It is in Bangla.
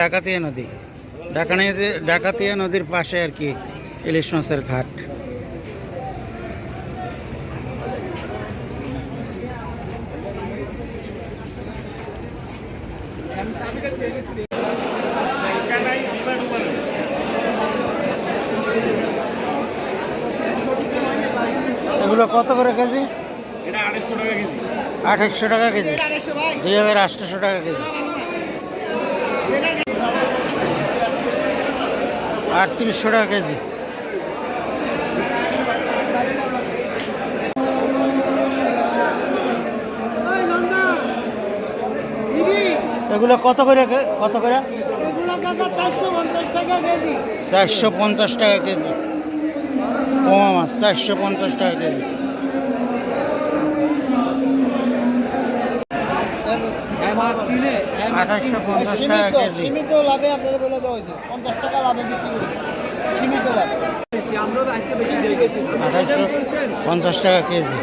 ডাকাতিয়া নদী। ডাকানিয়া ডাকাতিয়া নদীর পাশে আর কি ইলিশ মাছের ঘাট। এগুলো কত করে কেজি? এটা টাকা কেজি। আঠাশশো টাকা কেজি। দুই হাজার আটশোশো টাকা কেজি। আটত্রিশশো টাকা কেজি। এগুলো কত করে কত করে? চারশো পঞ্চাশ টাকা কেজি। পোমা মাছ, চারশো পঞ্চাশ টাকা কেজি। মাছ কিনে আঠাশশো পঞ্চাশ টাকা কেজি। সীমিত লাভে আপনারা বলে দেওয়া হয়েছে। পঞ্চাশ টাকা লাভে বিক্রি করে। সীমিত লাভ। আমরা আজকে বেশি বেশি আঠাশশো পঞ্চাশ টাকা কেজি।